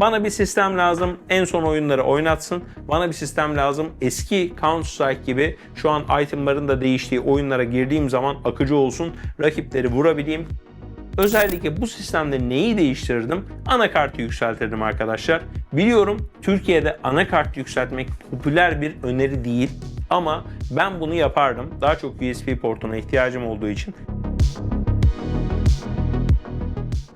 Bana bir sistem lazım. En son oyunları oynatsın. Bana bir sistem lazım. Eski Counter Strike gibi şu an itemların da değiştiği oyunlara girdiğim zaman akıcı olsun. Rakipleri vurabileyim. Özellikle bu sistemde neyi değiştirirdim? Anakartı yükseltirdim arkadaşlar. Biliyorum Türkiye'de anakart yükseltmek popüler bir öneri değil ama ben bunu yapardım. Daha çok USB portuna ihtiyacım olduğu için.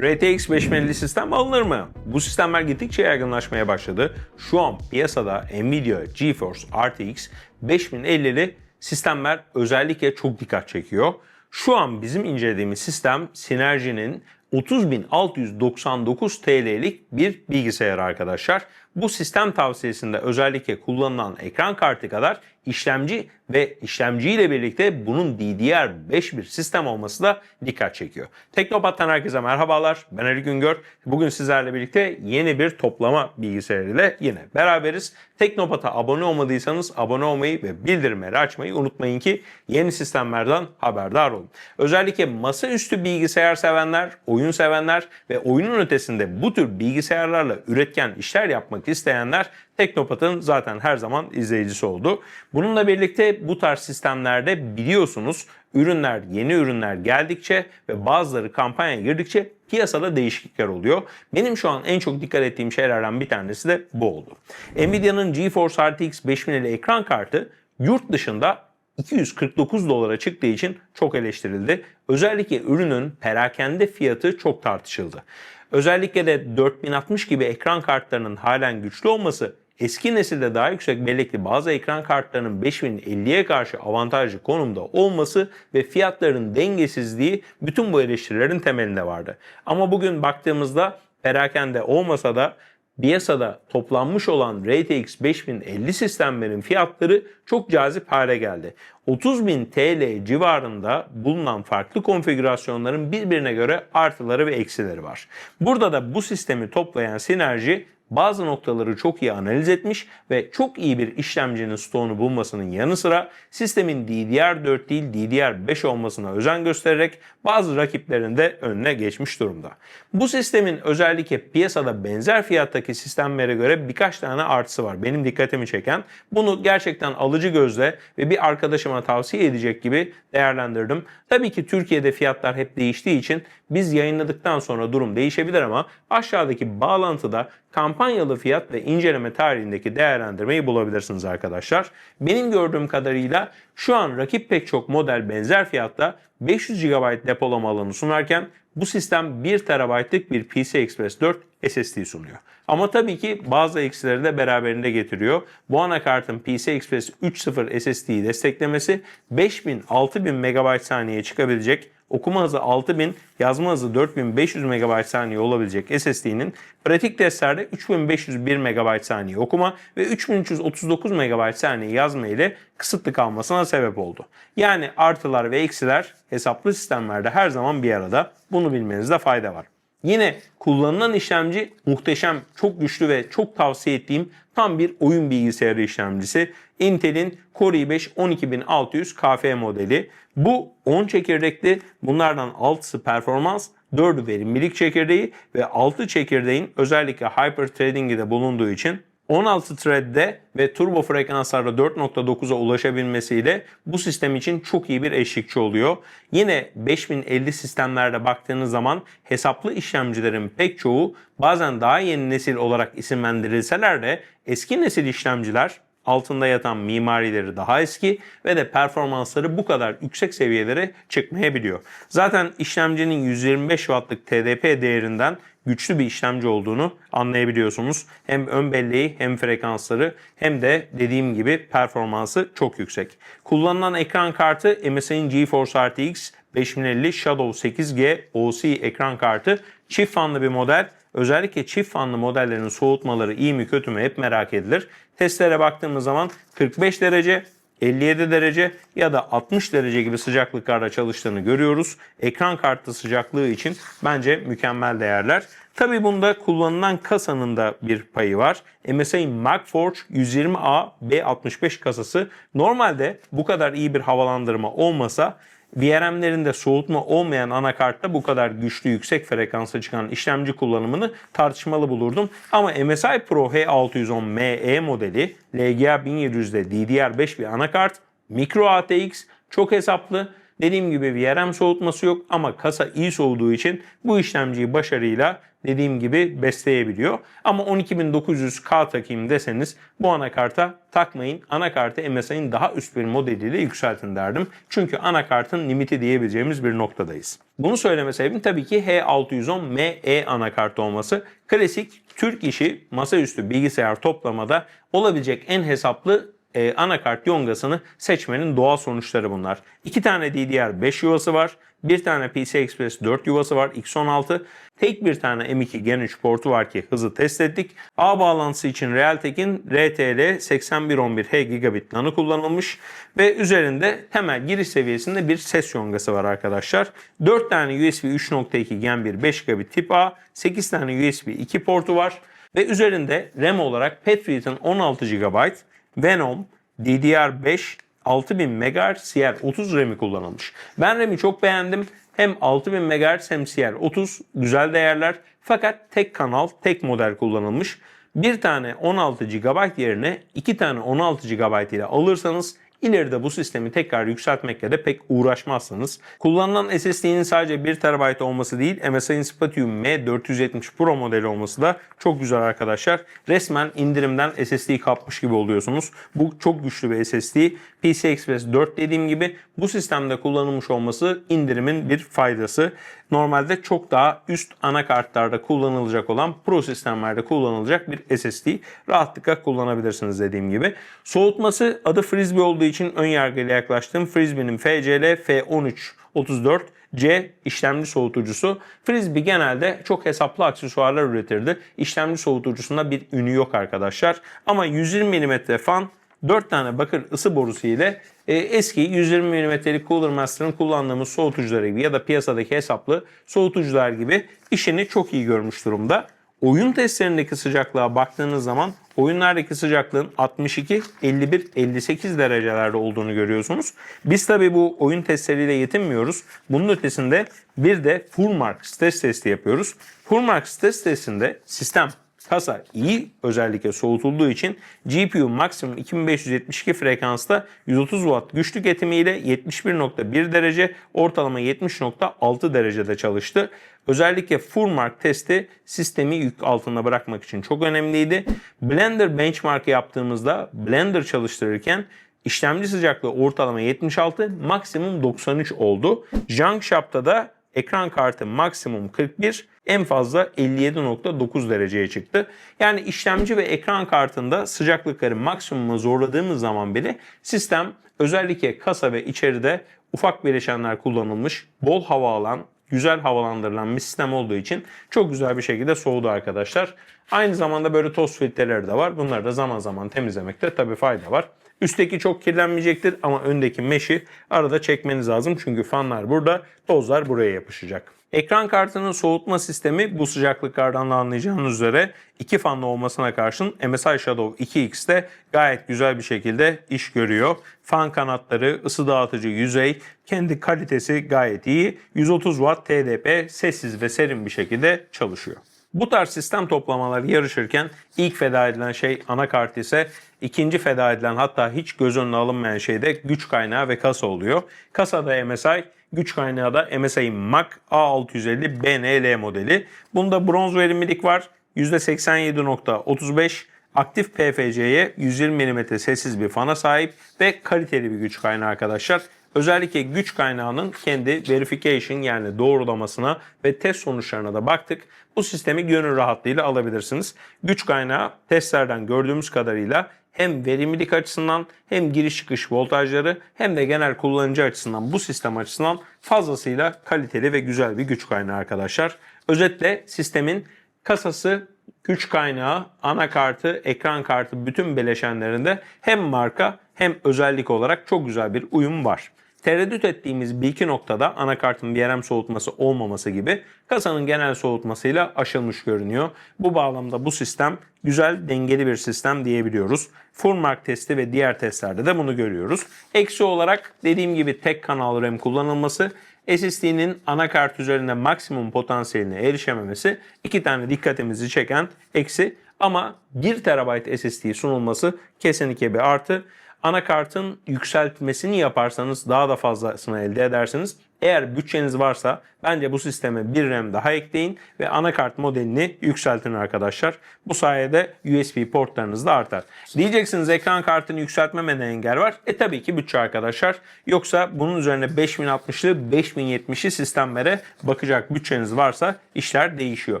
RTX 5050 sistem alınır mı? Bu sistemler gittikçe yaygınlaşmaya başladı. Şu an piyasada Nvidia GeForce RTX 5050'li sistemler özellikle çok dikkat çekiyor. Şu an bizim incelediğimiz sistem Synergy'nin 30.699 TL'lik bir bilgisayar arkadaşlar. Bu sistem tavsiyesinde özellikle kullanılan ekran kartı kadar işlemci ve işlemciyle birlikte bunun DDR5 bir sistem olması da dikkat çekiyor. Teknopat'tan herkese merhabalar. Ben Ali Güngör. Bugün sizlerle birlikte yeni bir toplama bilgisayarıyla yine beraberiz. Teknopat'a abone olmadıysanız abone olmayı ve bildirimleri açmayı unutmayın ki yeni sistemlerden haberdar olun. Özellikle masaüstü bilgisayar sevenler, oyun sevenler ve oyunun ötesinde bu tür bilgisayarlarla üretken işler yapmak isteyenler Teknopat'ın zaten her zaman izleyicisi oldu. Bununla birlikte bu tarz sistemlerde biliyorsunuz ürünler, yeni ürünler geldikçe ve bazıları kampanya girdikçe piyasada değişiklikler oluyor. Benim şu an en çok dikkat ettiğim şeylerden bir tanesi de bu oldu. Nvidia'nın GeForce RTX 5050 ekran kartı yurt dışında 249 dolara çıktığı için çok eleştirildi. Özellikle ürünün perakende fiyatı çok tartışıldı. Özellikle de 4060 gibi ekran kartlarının halen güçlü olması eski nesilde daha yüksek bellekli bazı ekran kartlarının 5050'ye karşı avantajlı konumda olması ve fiyatların dengesizliği bütün bu eleştirilerin temelinde vardı. Ama bugün baktığımızda perakende olmasa da piyasada toplanmış olan RTX 5050 sistemlerin fiyatları çok cazip hale geldi. 30.000 TL civarında bulunan farklı konfigürasyonların birbirine göre artıları ve eksileri var. Burada da bu sistemi toplayan Sinerji bazı noktaları çok iyi analiz etmiş ve çok iyi bir işlemcinin stoğunu bulmasının yanı sıra sistemin DDR4 değil DDR5 olmasına özen göstererek bazı rakiplerin de önüne geçmiş durumda. Bu sistemin özellikle piyasada benzer fiyattaki sistemlere göre birkaç tane artısı var. Benim dikkatimi çeken bunu gerçekten alıcı gözle ve bir arkadaşıma tavsiye edecek gibi değerlendirdim. Tabii ki Türkiye'de fiyatlar hep değiştiği için biz yayınladıktan sonra durum değişebilir ama aşağıdaki bağlantıda kampanyalı fiyat ve inceleme tarihindeki değerlendirmeyi bulabilirsiniz arkadaşlar. Benim gördüğüm kadarıyla şu an rakip pek çok model benzer fiyatta 500 GB depolama alanı sunarken bu sistem 1 TB'lık bir PCI Express 4 SSD sunuyor. Ama tabii ki bazı eksileri de beraberinde getiriyor. Bu anakartın PCI Express 3.0 SSD'yi desteklemesi 5000-6000 MB saniye çıkabilecek okuma hızı 6000, yazma hızı 4500 MB saniye olabilecek SSD'nin pratik testlerde 3501 MB saniye okuma ve 3339 MB saniye yazma ile kısıtlı kalmasına sebep oldu. Yani artılar ve eksiler hesaplı sistemlerde her zaman bir arada. Bunu bilmenizde fayda var. Yine kullanılan işlemci muhteşem, çok güçlü ve çok tavsiye ettiğim tam bir oyun bilgisayarı işlemcisi. Intel'in Core i5 12600 KF modeli. Bu 10 çekirdekli. Bunlardan 6'sı performans, 4'ü verimlilik çekirdeği ve 6 çekirdeğin özellikle hyper trading'i de bulunduğu için 16 thread'de ve turbo frekanslarda 4.9'a ulaşabilmesiyle bu sistem için çok iyi bir eşlikçi oluyor. Yine 5050 sistemlerde baktığınız zaman hesaplı işlemcilerin pek çoğu bazen daha yeni nesil olarak isimlendirilseler de eski nesil işlemciler altında yatan mimarileri daha eski ve de performansları bu kadar yüksek seviyelere çıkmayabiliyor. Zaten işlemcinin 125 wattlık TDP değerinden güçlü bir işlemci olduğunu anlayabiliyorsunuz. Hem ön belleği hem frekansları hem de dediğim gibi performansı çok yüksek. Kullanılan ekran kartı MSI'nin GeForce RTX 5050 Shadow 8G OC ekran kartı. Çift fanlı bir model. Özellikle çift fanlı modellerin soğutmaları iyi mi kötü mü hep merak edilir. Testlere baktığımız zaman 45 derece, 57 derece ya da 60 derece gibi sıcaklıklarda çalıştığını görüyoruz. Ekran kartı sıcaklığı için bence mükemmel değerler. Tabi bunda kullanılan kasanın da bir payı var. MSI MagForge 120A B65 kasası. Normalde bu kadar iyi bir havalandırma olmasa VRM'lerinde soğutma olmayan anakartta bu kadar güçlü yüksek frekansa çıkan işlemci kullanımını tartışmalı bulurdum. Ama MSI Pro H610ME modeli LGA 1700'de DDR5 bir anakart, Micro ATX çok hesaplı. Dediğim gibi VRM soğutması yok ama kasa iyi soğuduğu için bu işlemciyi başarıyla dediğim gibi besleyebiliyor. Ama 12900K takayım deseniz bu anakarta takmayın. Anakartı MSI'nin daha üst bir modeliyle yükseltin derdim. Çünkü anakartın limiti diyebileceğimiz bir noktadayız. Bunu söyleme sebebim tabii ki H610ME anakart olması. Klasik Türk işi masaüstü bilgisayar toplamada olabilecek en hesaplı e, anakart yongasını seçmenin doğal sonuçları bunlar. İki tane DDR5 yuvası var. Bir tane PCI Express 4 yuvası var X16. Tek bir tane M2 Gen 3 portu var ki hızı test ettik. A bağlantısı için Realtek'in RTL 8111H gigabit LAN'ı kullanılmış ve üzerinde temel giriş seviyesinde bir ses yongası var arkadaşlar. 4 tane USB 3.2 Gen 1 5 gigabit tip A, 8 tane USB 2 portu var ve üzerinde RAM olarak Patriot'ın 16 GB, Venom, DDR5, 6000 MHz CR30 RAM'i kullanılmış. Ben RAM'i çok beğendim. Hem 6000 MHz hem CR30 güzel değerler. Fakat tek kanal, tek model kullanılmış. Bir tane 16 GB yerine iki tane 16 GB ile alırsanız İleride bu sistemi tekrar yükseltmekle de pek uğraşmazsınız. Kullanılan SSD'nin sadece 1 TB olması değil, MSI'nin Spatium M470 Pro modeli olması da çok güzel arkadaşlar. Resmen indirimden SSD kapmış gibi oluyorsunuz. Bu çok güçlü bir SSD. PCI Express 4 dediğim gibi bu sistemde kullanılmış olması indirimin bir faydası. Normalde çok daha üst anakartlarda kullanılacak olan Pro sistemlerde kullanılacak bir SSD rahatlıkla kullanabilirsiniz dediğim gibi. Soğutması adı Frisbee olduğu için ön yargıyla yaklaştım. Frisbee'nin FCL F1334 C işlemci soğutucusu. Frisbee genelde çok hesaplı aksesuarlar üretirdi. İşlemci soğutucusunda bir ünü yok arkadaşlar. Ama 120 mm fan 4 tane bakır ısı borusu ile e, eski 120 mm'lik Cooler Master'ın kullandığımız soğutucuları gibi ya da piyasadaki hesaplı soğutucular gibi işini çok iyi görmüş durumda. Oyun testlerindeki sıcaklığa baktığınız zaman oyunlardaki sıcaklığın 62, 51, 58 derecelerde olduğunu görüyorsunuz. Biz tabi bu oyun testleriyle yetinmiyoruz. Bunun ötesinde bir de full mark stres testi yapıyoruz. Full mark stres testinde sistem kasa iyi özellikle soğutulduğu için GPU maksimum 2572 frekansta 130 Watt güç tüketimiyle 71.1 derece ortalama 70.6 derecede çalıştı. Özellikle full mark testi sistemi yük altında bırakmak için çok önemliydi. Blender benchmark yaptığımızda Blender çalıştırırken işlemci sıcaklığı ortalama 76, maksimum 93 oldu. Junkshop'ta da ekran kartı maksimum 41, en fazla 57.9 dereceye çıktı. Yani işlemci ve ekran kartında sıcaklıkları maksimuma zorladığımız zaman bile sistem özellikle kasa ve içeride ufak bileşenler kullanılmış, bol hava alan, güzel havalandırılan bir sistem olduğu için çok güzel bir şekilde soğudu arkadaşlar. Aynı zamanda böyle toz filtreleri de var. Bunları da zaman zaman temizlemekte tabii fayda var. Üstteki çok kirlenmeyecektir ama öndeki meşi arada çekmeniz lazım. Çünkü fanlar burada, tozlar buraya yapışacak. Ekran kartının soğutma sistemi bu sıcaklıklardan da anlayacağınız üzere iki fanlı olmasına karşın MSI Shadow 2X'te gayet güzel bir şekilde iş görüyor. Fan kanatları, ısı dağıtıcı yüzey, kendi kalitesi gayet iyi. 130 Watt TDP sessiz ve serin bir şekilde çalışıyor. Bu tarz sistem toplamaları yarışırken ilk feda edilen şey anakart ise ikinci feda edilen hatta hiç göz önüne alınmayan şey de güç kaynağı ve kasa oluyor. Kasada MSI, güç kaynağı da MSI Mac A650 BNL modeli. Bunda bronz verimlilik var. %87.35 aktif PFC'ye 120 mm sessiz bir fana sahip ve kaliteli bir güç kaynağı arkadaşlar. Özellikle güç kaynağının kendi verification yani doğrulamasına ve test sonuçlarına da baktık. Bu sistemi gönül rahatlığıyla alabilirsiniz. Güç kaynağı testlerden gördüğümüz kadarıyla hem verimlilik açısından hem giriş çıkış voltajları hem de genel kullanıcı açısından bu sistem açısından fazlasıyla kaliteli ve güzel bir güç kaynağı arkadaşlar. Özetle sistemin kasası, güç kaynağı, anakartı, ekran kartı bütün bileşenlerinde hem marka hem özellik olarak çok güzel bir uyum var. Tereddüt ettiğimiz bir iki noktada anakartın VRM soğutması olmaması gibi kasanın genel soğutmasıyla aşılmış görünüyor. Bu bağlamda bu sistem güzel dengeli bir sistem diyebiliyoruz. Furmark testi ve diğer testlerde de bunu görüyoruz. Eksi olarak dediğim gibi tek kanal RAM kullanılması SSD'nin anakart üzerinde maksimum potansiyeline erişememesi iki tane dikkatimizi çeken eksi ama 1 TB SSD sunulması kesinlikle bir artı. Anakartın yükseltmesini yaparsanız daha da fazlasını elde edersiniz. Eğer bütçeniz varsa bence bu sisteme bir RAM daha ekleyin ve anakart modelini yükseltin arkadaşlar. Bu sayede USB portlarınız da artar. Diyeceksiniz ekran kartını yükseltmeme ne engel var? E tabii ki bütçe arkadaşlar. Yoksa bunun üzerine 5060'lı 5070'li sistemlere bakacak bütçeniz varsa işler değişiyor.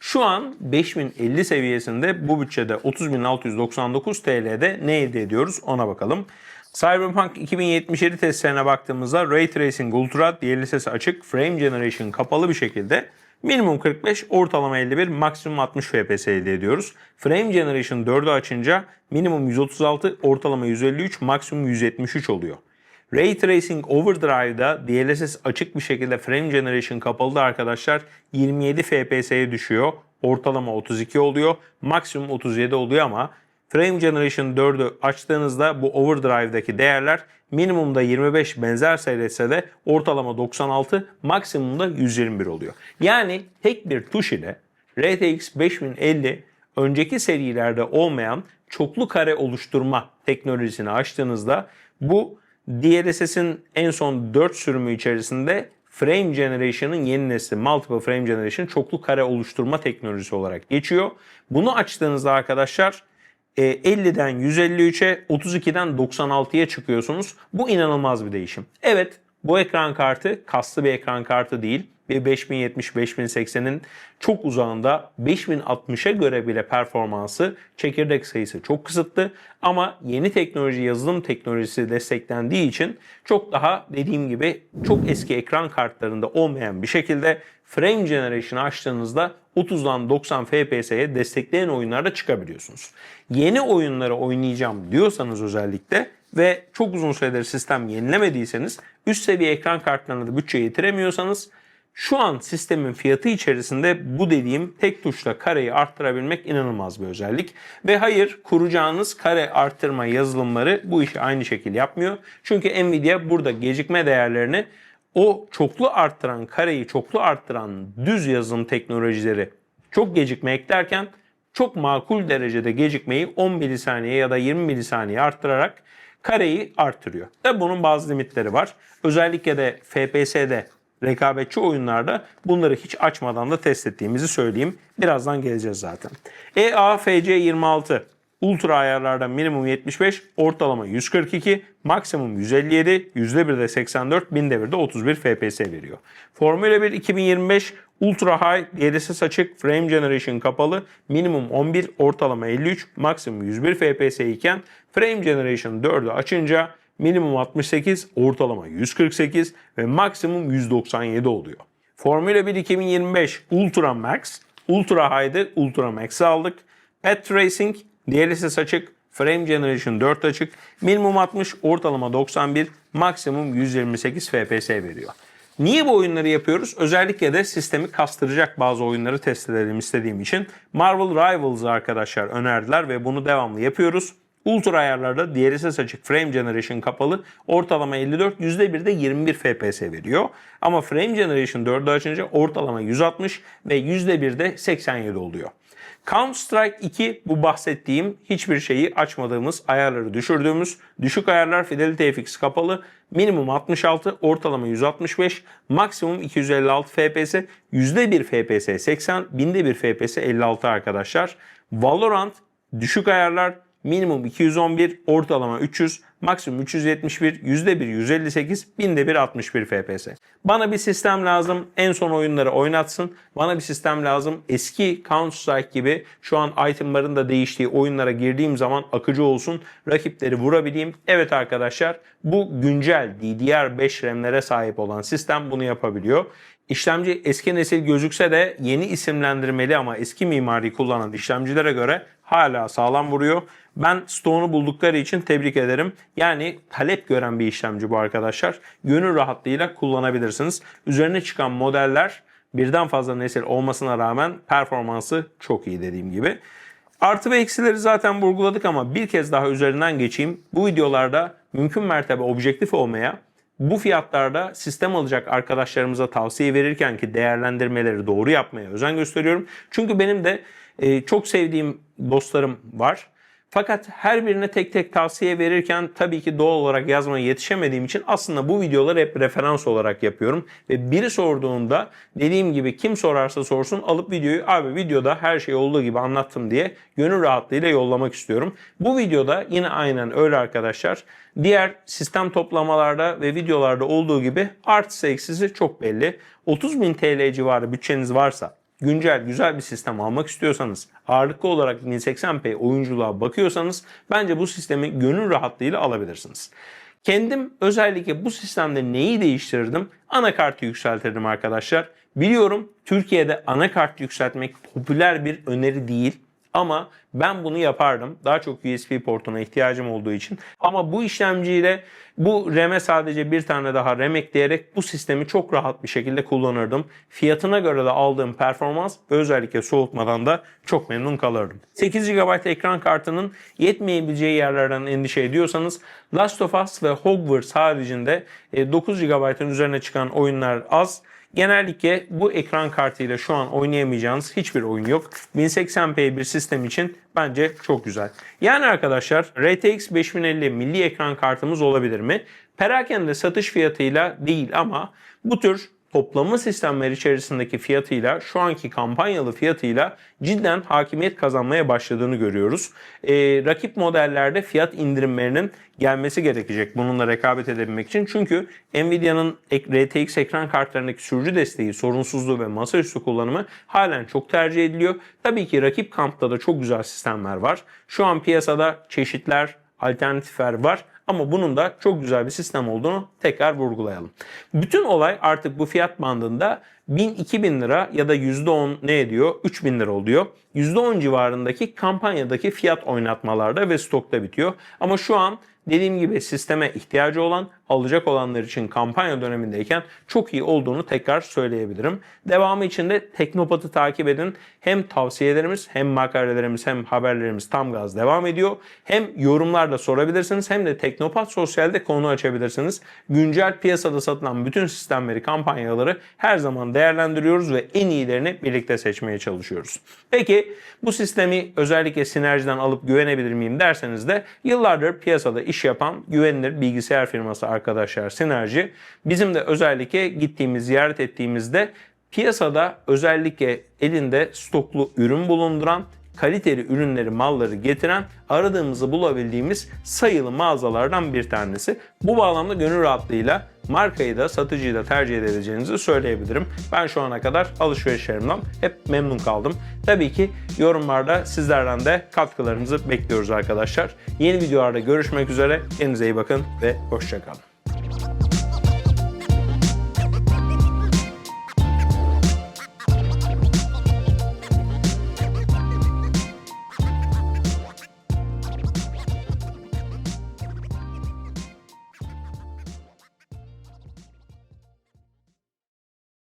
Şu an 5050 seviyesinde bu bütçede 30.699 TL'de ne elde ediyoruz ona bakalım. Cyberpunk 2077 testlerine baktığımızda Ray Tracing Ultra, DLSS açık, Frame Generation kapalı bir şekilde minimum 45, ortalama 51, maksimum 60 FPS elde ediyoruz. Frame Generation 4'ü açınca minimum 136, ortalama 153, maksimum 173 oluyor. Ray Tracing Overdrive'da DLSS açık bir şekilde Frame Generation kapalı arkadaşlar 27 FPS'ye düşüyor. Ortalama 32 oluyor. Maksimum 37 oluyor ama Frame Generation 4'ü açtığınızda bu overdrive'daki değerler minimumda 25 benzer seyretse de ortalama 96, maksimumda 121 oluyor. Yani tek bir tuş ile RTX 5050 önceki serilerde olmayan çoklu kare oluşturma teknolojisini açtığınızda bu DLSS'in en son 4 sürümü içerisinde Frame Generation'ın yeni nesli Multiple Frame Generation çoklu kare oluşturma teknolojisi olarak geçiyor. Bunu açtığınızda arkadaşlar 50'den 153'e 32'den 96'ya çıkıyorsunuz. Bu inanılmaz bir değişim. Evet bu ekran kartı kaslı bir ekran kartı değil. Bir 5070-5080'in çok uzağında 5060'a göre bile performansı çekirdek sayısı çok kısıtlı ama yeni teknoloji yazılım teknolojisi desteklendiği için çok daha dediğim gibi çok eski ekran kartlarında olmayan bir şekilde frame generation açtığınızda 30'dan 90 FPS'ye destekleyen oyunlarda çıkabiliyorsunuz. Yeni oyunları oynayacağım diyorsanız özellikle ve çok uzun süredir sistem yenilemediyseniz üst seviye ekran kartlarına da bütçe yetiremiyorsanız şu an sistemin fiyatı içerisinde bu dediğim tek tuşla kareyi arttırabilmek inanılmaz bir özellik. Ve hayır kuracağınız kare arttırma yazılımları bu işi aynı şekilde yapmıyor. Çünkü Nvidia burada gecikme değerlerini o çoklu arttıran kareyi çoklu arttıran düz yazılım teknolojileri çok gecikme eklerken çok makul derecede gecikmeyi 10 milisaniye ya da 20 milisaniye arttırarak kareyi artırıyor. Ve bunun bazı limitleri var. Özellikle de FPS'de rekabetçi oyunlarda bunları hiç açmadan da test ettiğimizi söyleyeyim. Birazdan geleceğiz zaten. EAFC 26 Ultra ayarlarda minimum 75, ortalama 142, maksimum 157, %1'de 84, binde 1'de 31 FPS veriyor. Formula 1 2025 Ultra High, DLSS açık, Frame Generation kapalı, minimum 11, ortalama 53, maksimum 101 FPS iken Frame Generation 4'ü açınca minimum 68, ortalama 148 ve maksimum 197 oluyor. Formula 1 2025 Ultra Max, Ultra High'de Ultra Max'i aldık. Pet Racing, DLSS açık, Frame Generation 4 açık, minimum 60, ortalama 91, maksimum 128 FPS veriyor. Niye bu oyunları yapıyoruz? Özellikle de sistemi kastıracak bazı oyunları test edelim istediğim için. Marvel Rivals'ı arkadaşlar önerdiler ve bunu devamlı yapıyoruz. Ultra ayarlarda DLSS açık Frame Generation kapalı ortalama 54 %1'de 21 FPS veriyor. Ama Frame Generation 4'ü açınca ortalama 160 ve %1'de 87 oluyor. Counter Strike 2 bu bahsettiğim hiçbir şeyi açmadığımız ayarları düşürdüğümüz düşük ayarlar Fidelity FX kapalı minimum 66 ortalama 165 maksimum 256 FPS %1 FPS 80 binde 1 FPS 56 arkadaşlar. Valorant düşük ayarlar minimum 211, ortalama 300, maksimum 371, %1 158, binde 1 61 FPS. Bana bir sistem lazım. En son oyunları oynatsın. Bana bir sistem lazım. Eski Counter Strike gibi şu an itemların da değiştiği oyunlara girdiğim zaman akıcı olsun. Rakipleri vurabileyim. Evet arkadaşlar bu güncel DDR5 RAM'lere sahip olan sistem bunu yapabiliyor. İşlemci eski nesil gözükse de yeni isimlendirmeli ama eski mimari kullanan işlemcilere göre hala sağlam vuruyor. Ben Stone'u buldukları için tebrik ederim. Yani talep gören bir işlemci bu arkadaşlar. Gönül rahatlığıyla kullanabilirsiniz. Üzerine çıkan modeller birden fazla nesil olmasına rağmen performansı çok iyi dediğim gibi. Artı ve eksileri zaten vurguladık ama bir kez daha üzerinden geçeyim. Bu videolarda mümkün mertebe objektif olmaya, bu fiyatlarda sistem alacak arkadaşlarımıza tavsiye verirken ki değerlendirmeleri doğru yapmaya özen gösteriyorum. Çünkü benim de e, çok sevdiğim dostlarım var. Fakat her birine tek tek tavsiye verirken tabii ki doğal olarak yazmaya yetişemediğim için aslında bu videoları hep referans olarak yapıyorum. Ve biri sorduğunda dediğim gibi kim sorarsa sorsun alıp videoyu abi videoda her şey olduğu gibi anlattım diye gönül rahatlığıyla yollamak istiyorum. Bu videoda yine aynen öyle arkadaşlar. Diğer sistem toplamalarda ve videolarda olduğu gibi artısı eksisi çok belli. 30.000 TL civarı bütçeniz varsa güncel güzel bir sistem almak istiyorsanız, ağırlıklı olarak 1080p oyunculuğa bakıyorsanız bence bu sistemi gönül rahatlığıyla alabilirsiniz. Kendim özellikle bu sistemde neyi değiştirdim? Anakartı yükseltirdim arkadaşlar. Biliyorum Türkiye'de anakart yükseltmek popüler bir öneri değil. Ama ben bunu yapardım. Daha çok USB portuna ihtiyacım olduğu için. Ama bu işlemciyle bu RAM'e sadece bir tane daha RAM ekleyerek bu sistemi çok rahat bir şekilde kullanırdım. Fiyatına göre de aldığım performans özellikle soğutmadan da çok memnun kalırdım. 8 GB ekran kartının yetmeyebileceği yerlerden endişe ediyorsanız Last of Us ve Hogwarts haricinde 9 GB'ın üzerine çıkan oyunlar az. Genellikle bu ekran kartıyla şu an oynayamayacağınız hiçbir oyun yok. 1080p bir sistem için bence çok güzel. Yani arkadaşlar RTX 5050 milli ekran kartımız olabilir mi? Perakende satış fiyatıyla değil ama bu tür toplama sistemler içerisindeki fiyatıyla şu anki kampanyalı fiyatıyla cidden hakimiyet kazanmaya başladığını görüyoruz. Ee, rakip modellerde fiyat indirimlerinin gelmesi gerekecek bununla rekabet edebilmek için. Çünkü Nvidia'nın RTX ekran kartlarındaki sürücü desteği, sorunsuzluğu ve masaüstü kullanımı halen çok tercih ediliyor. Tabii ki rakip kampta da çok güzel sistemler var. Şu an piyasada çeşitler, alternatifler var ama bunun da çok güzel bir sistem olduğunu tekrar vurgulayalım. Bütün olay artık bu fiyat bandında 1000-2000 lira ya da %10 ne ediyor? 3000 lira oluyor. %10 civarındaki kampanyadaki fiyat oynatmalarda ve stokta bitiyor. Ama şu an dediğim gibi sisteme ihtiyacı olan, alacak olanlar için kampanya dönemindeyken çok iyi olduğunu tekrar söyleyebilirim. Devamı için de Teknopat'ı takip edin. Hem tavsiyelerimiz hem makalelerimiz hem haberlerimiz tam gaz devam ediyor. Hem yorumlarla sorabilirsiniz hem de Teknopat Sosyal'de konu açabilirsiniz. Güncel piyasada satılan bütün sistemleri, kampanyaları her zaman değerlendiriyoruz ve en iyilerini birlikte seçmeye çalışıyoruz. Peki bu sistemi özellikle sinerjiden alıp güvenebilir miyim derseniz de yıllardır piyasada iş yapan güvenilir bilgisayar firması arkadaşlar Sinerji. Bizim de özellikle gittiğimiz, ziyaret ettiğimizde piyasada özellikle elinde stoklu ürün bulunduran kaliteli ürünleri, malları getiren, aradığımızı bulabildiğimiz sayılı mağazalardan bir tanesi. Bu bağlamda gönül rahatlığıyla markayı da satıcıyı da tercih edebileceğinizi söyleyebilirim. Ben şu ana kadar alışverişlerimden hep memnun kaldım. Tabii ki yorumlarda sizlerden de katkılarınızı bekliyoruz arkadaşlar. Yeni videolarda görüşmek üzere. Kendinize iyi bakın ve hoşçakalın.